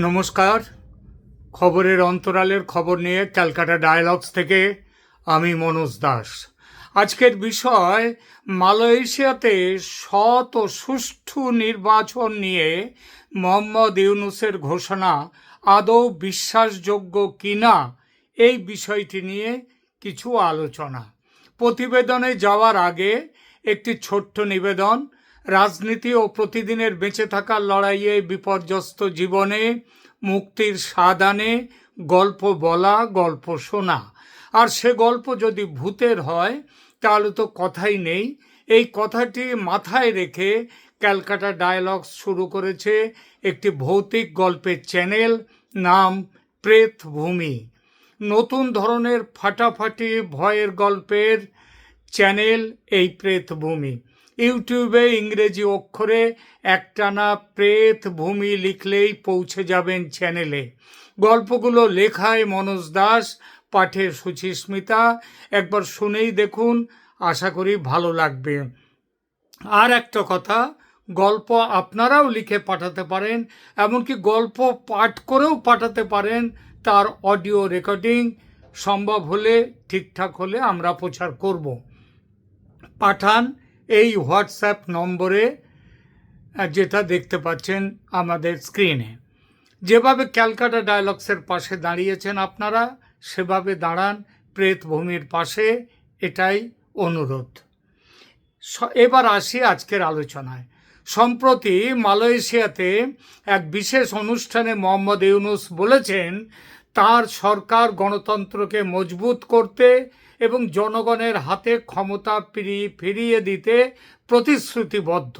নমস্কার। খবরের অন্তরালের খবর নিয়ে ক্যালকাটা ডায়ালগস থেকে আমি মনোজ দাস। আজকের বিষয়, মালয়েশিয়াতে সৎ ও সুষ্ঠু নির্বাচন নিয়ে মোহাম্মদ ইউনুসের ঘোষণা আদৌ বিশ্বাসযোগ্য কিনা এই বিষয়টি নিয়ে কিছু আলোচনা। প্রতিবেদনে যাওয়ার আগে একটি ছোট্ট নিবেদন রাজনীতি ও প্রতিদিনের বেঁচে থাকার লড়াইয়ে বিপর্যস্ত জীবনে, মুক্তির স্বাদ আনে, গল্প বলা, গল্প শোনা। আর সে গল্প যদি ভূতের হয়, তাহলে তো কথাই নেই। এই কথাটি মাথায় রেখে ক্যালকাটা ডায়ালগস শুরু করেছে একটি ভৌতিক গল্পের চ্যানেল, নাম প্রেত ভূমি নতুন ধরনের ফাটাফাটি ভয়ের গল্পের চ্যানেল এই প্রেতভূমি। ইউটিউবে ইংরেজি অক্ষরে একটানা প্রেত ভূমি লিখলেই পৌঁছে যাবেন চ্যানেলে। গল্পগুলো লেখায় মনোজ দাস, পাঠে সুচিস্মিতা একবার শুনেই দেখুন, আশা করি ভালো লাগবে। আর একটা কথা, গল্প আপনারাও লিখে পাঠাতে পারেন, এমনকি গল্প পাঠ করেও পাঠাতে পারেন, তার অডিও রেকর্ডিং সম্ভব হলে, ঠিকঠাক হলে আমরা প্রচার করব। পাঠান এই হোয়াটসঅ্যাপ নম্বরে যেটা দেখতে পাচ্ছেন আমাদের স্ক্রিনে। যেভাবে ক্যালকাটা ডায়ালগসের পাশে দাঁড়িয়েছেন আপনারা, সেভাবে দাঁড়ান প্রেতভূমির পাশে, এটাই অনুরোধ। এবার আসি আজকের আলোচনায়। সম্প্রতি মালয়েশিয়াতে এক বিশেষ অনুষ্ঠানে মোহাম্মদ ইউনুস বলেছেন তার সরকার গণতন্ত্রকে মজবুত করতে এবং জনগণের হাতে ক্ষমতা ফিরিয়ে দিতে প্রতিশ্রুতিবদ্ধ।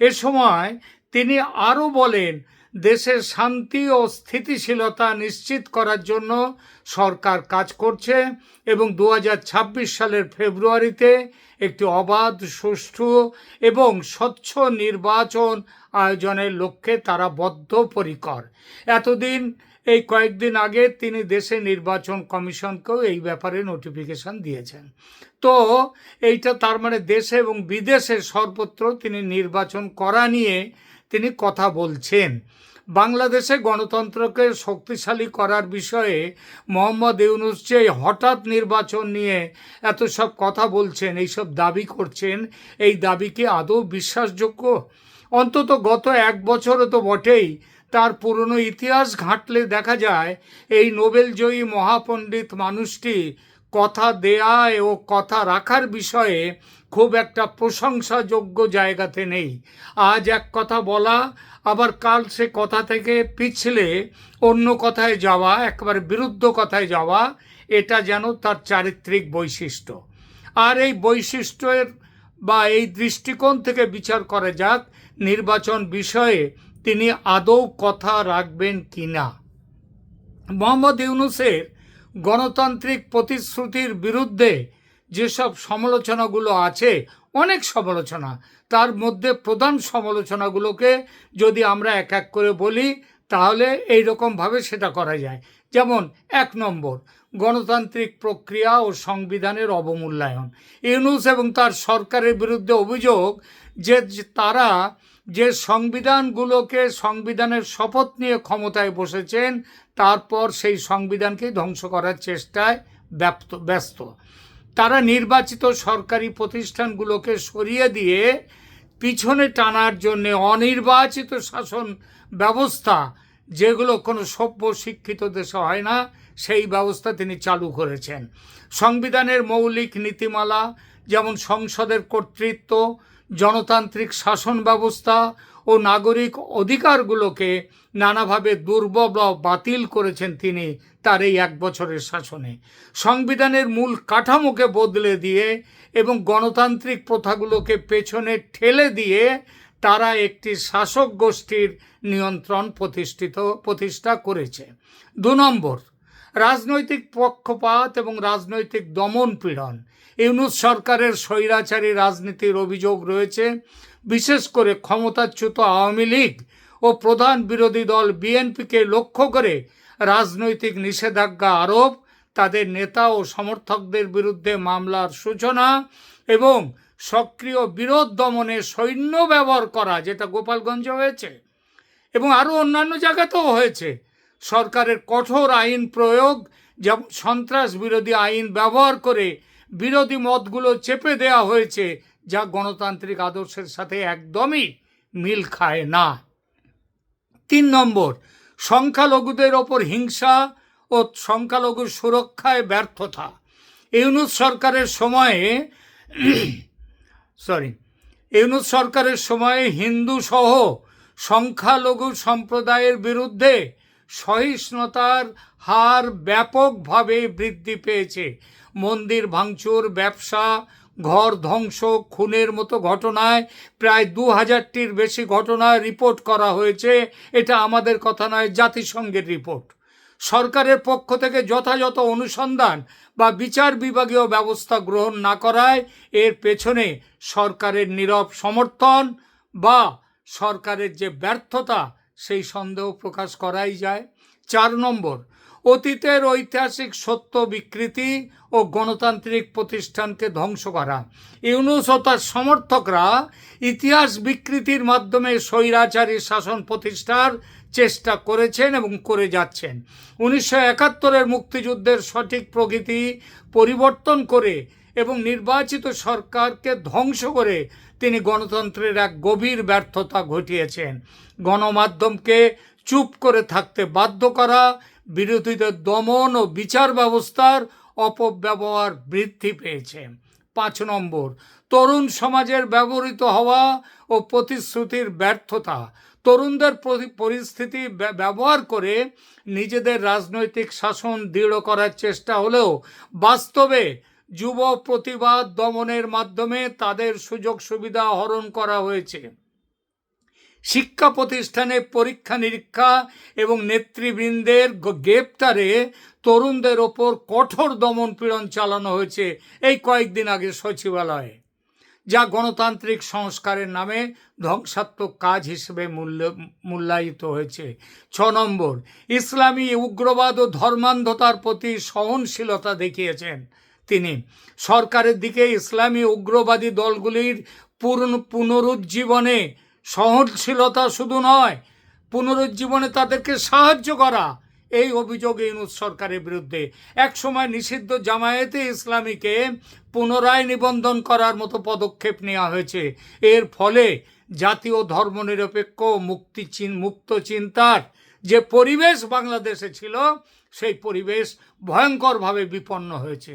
এ সময় তিনি আরও বলেন, দেশের শান্তি ও স্থিতিশীলতা নিশ্চিত করার জন্য সরকার কাজ করছে এবং দু হাজার ছাব্বিশ সালের ফেব্রুয়ারিতে একটি অবাধ, সুষ্ঠু এবং স্বচ্ছ নির্বাচন আয়োজনের লক্ষ্যে তারা বদ্ধপরিকর। এতদিন এই কয়েকদিন আগে তিনি দেশে নির্বাচন কমিশনকেও এই ব্যাপারে নোটিফিকেশন দিয়েছেন। তো এইটা তার মানে দেশে এবং বিদেশে সর্বত্র তিনি নির্বাচন করা নিয়ে তিনি কথা বলছেন। বাংলাদেশে গণতন্ত্রকে শক্তিশালী করার বিষয়ে মোহাম্মদ ইউনুস যে হঠাৎ নির্বাচন নিয়ে এত সব কথা বলছেন, এইসব দাবি করছেন, এই দাবি কি আদৌ বিশ্বাসযোগ্য? অন্তত গত এক বছরও তো বটেই। তার পুরনো ইতিহাস ঘাঁটলে দেখা যায়, এই নোবেলজয়ী মহাপণ্ডিত মানুষটি কথা দেয়া ও কথা রাখার বিষয়ে খুব একটা প্রশংসাযোগ্য জায়গাতে নেই। আজ এক কথা বলা, আবার কাল সে কথা থেকে পিছলে অন্য কথায় যাওয়া, একবার বিরুদ্ধ কথায় যাওয়া, এটা যেন তার চারিত্রিক বৈশিষ্ট্য। আর এই বৈশিষ্ট্যের বা এই দৃষ্টিকোণ থেকে বিচার করা যাক নির্বাচন বিষয়ে তিনি আদৌ কথা রাখবেন কি না মোহাম্মদ ইউনুসের গণতান্ত্রিক প্রতিশ্রুতির বিরুদ্ধে যেসব সমালোচনাগুলো আছে, অনেক সমালোচনা, তার মধ্যে প্রধান সমালোচনাগুলোকে যদি আমরা এক এক করে বলি, তাহলে এই রকমভাবে সেটা করা যায়। যেমন, এক নম্বর গণতান্ত্রিক প্রক্রিয়া ও সংবিধানের অবমূল্যায়ন। ইউনুস এবং তার সরকারের বিরুদ্ধে অভিযোগ যে তারা যে সংবিধানগুলোকে সংবিধানের শপথ নিয়ে ক্ষমতায় বসেছেন, তারপর সেই সংবিধানকে ধ্বংস করার চেষ্টায় ব্যপ্ত, ব্যস্ত। তারা নির্বাচিত সরকারি প্রতিষ্ঠানগুলোকে সরিয়ে দিয়ে পিছনে টানার জন্যে অনির্বাচিত শাসন ব্যবস্থা, যেগুলো কোনো সভ্য শিক্ষিত দেশে হয় না সেই ব্যবস্থা তিনি চালু করেছেন। সংবিধানের মৌলিক নীতিমালা, যেমন সংসদের কর্তৃত্ব, জনতান্ত্রিক শাসন ব্যবস্থা ও নাগরিক অধিকারগুলোকে নানাভাবে দুর্বল বাতিল করেছেন তিনি তার এই এক বছরের শাসনে। সংবিধানের মূল কাঠামোকে বদলে দিয়ে এবং গণতান্ত্রিক প্রথাগুলোকে পেছনে ঠেলে দিয়ে তারা একটি শাসক গোষ্ঠীর নিয়ন্ত্রণ প্রতিষ্ঠিত, প্রতিষ্ঠা করেছে। দু নম্বর রাজনৈতিক পক্ষপাত এবং রাজনৈতিক দমন পীড়ন। ইউনুস সরকারের স্বৈরাচারী রাজনীতির অভিযোগ রয়েছে, বিশেষ করে ক্ষমতাচ্যুত আওয়ামী লীগ ও প্রধান বিরোধী দল বিএনপিকে লক্ষ্য করে রাজনৈতিক নিষেধাজ্ঞা আরোপ, তাদের নেতা ও সমর্থকদের বিরুদ্ধে মামলার সূচনা এবং সক্রিয় বিরোধ দমনে সৈন্য ব্যবহার করা, যেটা গোপালগঞ্জে হয়েছে, এবং আরও অন্যান্য জায়গাতেও হয়েছে। সরকারের কঠোর আইন প্রয়োগ যেমন সন্ত্রাস বিরোধী আইন ব্যবহার করে বিরোধী মতগুলো চেপে দেওয়া হয়েছে, যা গণতান্ত্রিক আদর্শের সাথে একদমই মিল খায় না। তিন নম্বর, সংখ্যালঘুদের ওপর হিংসা ও সংখ্যালঘু সুরক্ষায় ব্যর্থতা। ইউনুস সরকারের সময়ে সরি, ইউনুস সরকারের সময়ে হিন্দু সহ সংখ্যালঘু সম্প্রদায়ের বিরুদ্ধে সহিষ্ণুতার হার ব্যাপকভাবে বৃদ্ধি পেয়েছে। মন্দির ভাঙচুর, ব্যবসা, ঘর ধ্বংস, খুনের মতো ঘটনায় প্রায় দু হাজারটির বেশি ঘটনা রিপোর্ট করা হয়েছে। এটা আমাদের কথা নয়, জাতিসংঘের রিপোর্ট। সরকারের পক্ষ থেকে যথাযথ অনুসন্ধান বা বিচার বিভাগীয় ব্যবস্থা গ্রহণ না করায় এর পেছনে সরকারের নীরব সমর্থন বা সরকারের যে ব্যর্থতা সেই সন্দেহ প্রকাশ করাই যায়। চার নম্বর, অতীতের ঐতিহাসিক সত্য বিকৃতি ও গণতান্ত্রিক প্রতিষ্ঠানকে ধ্বংস করা। ইউনুস ও তার সমর্থকরা ইতিহাস বিকৃতির মাধ্যমে স্বৈরাচারী শাসন প্রতিষ্ঠার চেষ্টা করেছেন এবং করে যাচ্ছেন। উনিশশো একাত্তরের মুক্তিযুদ্ধের সঠিক প্রকৃতি পরিবর্তন করে এবং নির্বাচিত সরকারকে ধ্বংস করে তিনি গণতন্ত্রের এক গভীর ব্যর্থতা ঘটিয়েছেন। গণমাধ্যমকে চুপ করে থাকতে বাধ্য করা, বিরোধীদের দমন ও বিচার ব্যবস্থার অপব্যবহার বৃদ্ধি পেয়েছে। পাঁচ নম্বর, তরুণ সমাজের ব্যবহৃত হওয়া ও প্রতিশ্রুতির ব্যর্থতা। তরুণদের পরিস্থিতি ব্য- ব্যবহার করে নিজেদের রাজনৈতিক শাসন দৃঢ় করার চেষ্টা হলেও বাস্তবে যুব প্রতিবাদ দমনের মাধ্যমে তাদের সুযোগ সুবিধা হরণ করা হয়েছে। শিক্ষা প্রতিষ্ঠানে পরীক্ষা নিরীক্ষা এবং নেতৃবৃন্দের গ্রেপ্তারে তরুণদের ওপর কঠোর দমন পীড়ন চালানো হয়েছে এই কয়েকদিন আগে সচিবালয়ে, যা গণতান্ত্রিক সংস্কারের নামে ধ্বংসাত্মক কাজ হিসেবে মূল্য, মূল্যায়িত হয়েছে। ছ নম্বর, ইসলামী উগ্রবাদ ও ধর্মান্ধতার প্রতি সহনশীলতা দেখিয়েছেন। তিনি। সরকারের দিকে ইসলামী উগ্রবাদী দলগুলির পূর্ণ পুনরুজ্জীবনে সহনশীলতা শুধু নয়, পুনরুজ্জীবনে তাদেরকে সাহায্য করা। এই অভিযোগ ইউনুস সরকারের বিরুদ্ধে। একসময় নিষিদ্ধ জামায়াতে ইসলামীকে পুনরায় নিবন্ধন করার মতো পদক্ষেপ নেওয়া হয়েছে। এর ফলে জাতীয় ধর্মনিরপেক্ষ মুক্তি মুক্ত চিন্তার যে পরিবেশ বাংলাদেশে ছিল, সেই পরিবেশ ভয়ঙ্করভাবে বিপন্ন হয়েছে।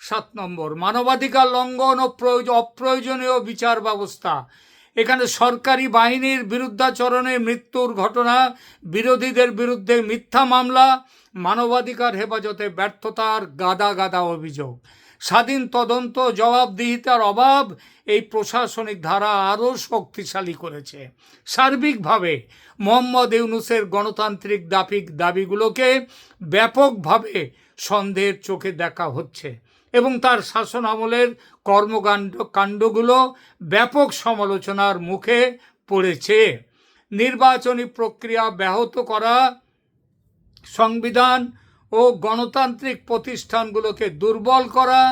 সাত নম্বর, মানবাধিকার লঙ্ঘন ও প্রয়োজ- অপ্রয়োজনীয় বিচার ব্যবস্থা। এখানে সরকারি বাহিনীর বিরুদ্ধাচরণে মৃত্যুর ঘটনা, বিরোধীদের বিরুদ্ধে মিথ্যা মামলা, মানবাধিকার হেফাজতে ব্যর্থতার গাদা গাদা অভিযোগ। স্বাধীন তদন্ত জবাবদিহিতার অভাব এই প্রশাসনিক ধারা আরও শক্তিশালী করেছে। সার্বিকভাবে মোহাম্মদ ইউনুসের গণতান্ত্রিক দাপিক দাবিগুলোকে ব্যাপকভাবে সন্দেহের চোখে দেখা হচ্ছে। এবং তার শাসন আমলের কর্মকাণ্ড, কাণ্ডগুলো ব্যাপক সমালোচনার মুখে পড়েছে। নির্বাচনী প্রক্রিয়া ব্যাহত করা, সংবিধান ও গণতান্ত্রিক প্রতিষ্ঠানগুলোকে দুর্বল করা,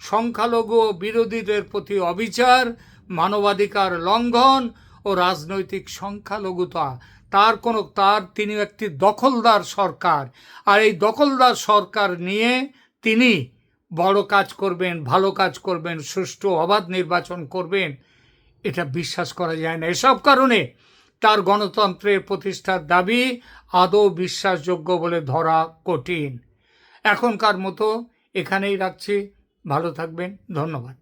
সংখ্যালঘু ও বিরোধীদের প্রতি অবিচার, মানবাধিকার লঙ্ঘন ও রাজনৈতিক সংখ্যালঘুতা, তার কোনো, তার তিনি একটি দখলদার সরকার। আর এই দখলদার সরকার নিয়ে তিনি বড় কাজ করবেন, ভালো কাজ করবেন, সুষ্ঠু অবাধ নির্বাচন করবেন, এটা বিশ্বাস করা যায় না। এসব কারণে তার গণতন্ত্রের প্রতিষ্ঠার দাবি আদৌ বিশ্বাসযোগ্য বলে ধরা কঠিন। এখনকার মতো এখানেই রাখছি। ভালো থাকবেন। ধন্যবাদ।